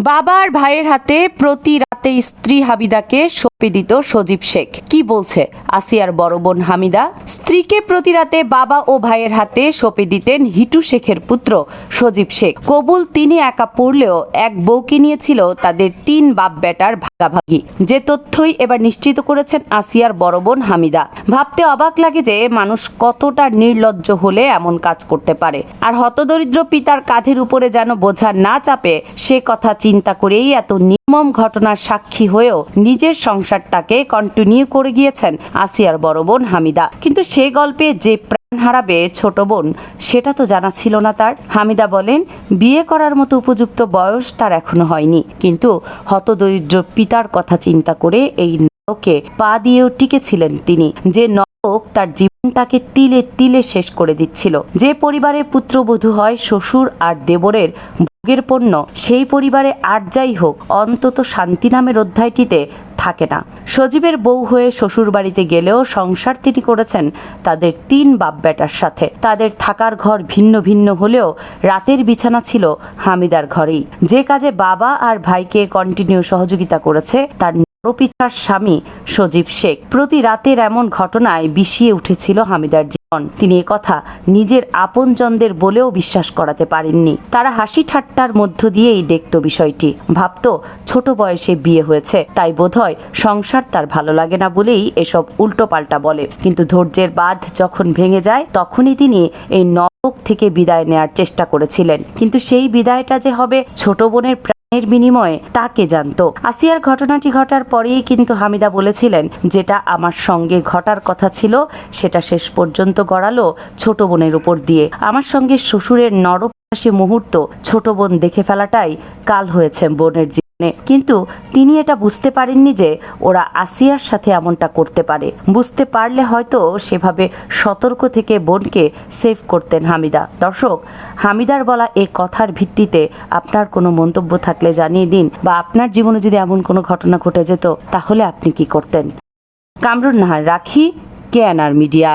বাবা আর ভাইয়ের হাতে প্রতি রাতে স্ত্রী হামিদাকে সঁপে দিত সজীব শেখ। কি বলছে? আসিয়ার বড় বোন হামিদা, স্ত্রীকে প্রতি রাতে বাবা ও ভাইয়ের হাতে সঁপে দিতেন হিটু শেখের পুত্র সজীব শেখ। কবুল তিনি একা পড়লেও এক বউকে নিয়েছিল তাদের তিন বাপ বেটার ভাগাভাগি। যে তথ্যই এবার নিশ্চিত করেছেন আসিয়ার বড় বোন হামিদা। ভাবতে অবাক লাগে যে মানুষ কতটা নির্লজ্জ হলে এমন কাজ করতে পারে। আর হতদরিদ্র পিতার কাঁধের উপরে যেন বোঝা না চাপে সে কথা চিন্তা করেই এত নির্মম ঘটনার সাক্ষী হয়েও নিজের সংসারটাকে কন্টিনিউ করে গিয়েছেন আসিয়ার বড় বোন হামিদা। কিন্তু সে গল্পে যে প্রাণ হারাবে ছোট বোন, সেটা তো জানা ছিল না তার। হামিদা বলেন, বিয়ে করার মতো উপযুক্ত বয়স তার এখনও হয়নি। কিন্তু হতদরিদ্র পিতার কথা চিন্তা করে এই নরকে পা দিয়েও টিকেছিলেন তিনি। যে নরক তার জীবনটাকে তিলে তিলে শেষ করে দিচ্ছিল। যে পরিবারে পুত্রবধূ হয় শ্বশুর আর দেবরের ভোগের পণ্য। সেই পরিবারে আর যাই হোক, অন্তত শান্তি নামের অধ্যায়টিতে থাকে না। সজীবের বউ হয়ে শ্বশুর বাড়িতে গেলেও সংসার তিনি করেছেন তাদের তিন বাপ বেটার সাথে। তাদের থাকার ঘর ভিন্ন ভিন্ন হলেও রাতের বিছানা ছিল হামিদার ঘরেই। যে কাজে বাবা আর ভাইকে কন্টিনিউ সহযোগিতা করেছে, তার নরপিছার স্বামী সজীব শেখ। প্রতি রাতের এমন ঘটনায় বিষিয়ে উঠেছিল হামিদার তিনি কথা নিজের আপনজনদের বলেও বিশ্বাস করাতে পারেননি। তারা হাসি ঠাট্টার মধ্য দিয়েই দেখত বিষয়টি। ভাবত, ছোট বয়সে বিয়ে হয়েছে, তাই বোধহয় সংসার তার ভালো লাগে না বলেই এসব উল্টোপাল্টা বলে। কিন্তু ধৈর্যের বাঁধ যখন ভেঙে যায়, তখনই তিনি এই নরক থেকে বিদায় নেয়ার চেষ্টা করেছিলেন। কিন্তু সেই বিদায়টা যে হবে ছোট বোনের এর বিনিময়ে তাকে জানত। আসিয়ার ঘটনাটি ঘটার পরেই কিন্তু হামিদা বলেছিলেন, যেটা আমার সঙ্গে ঘটার কথা ছিল, সেটা শেষ পর্যন্ত গড়ালো ছোট বোনের উপর দিয়ে। আমার সঙ্গে শ্বশুরের নরপাশে মুহূর্ত ছোট বোন দেখে ফেলাটাই কাল হয়েছে বোনের কিন্তু তিনি এটা বুঝতে পারেননি যে ওরা আসিয়ার সাথে এমনটা করতে পারে। বুঝতে পারলে হয়তো সেভাবে সতর্ক থেকে বোনকে সেভ করতেন হামিদা। দর্শক, হামিদার বলা এ কথার ভিত্তিতে আপনার কোনো মন্তব্য থাকলে জানিয়ে দিন বা আপনার জীবনে যদি এমন কোনো ঘটনা ঘটে যেত, তাহলে আপনি কি করতেন? কামরুন নাহার, রাখি কেএনআর মিডিয়া।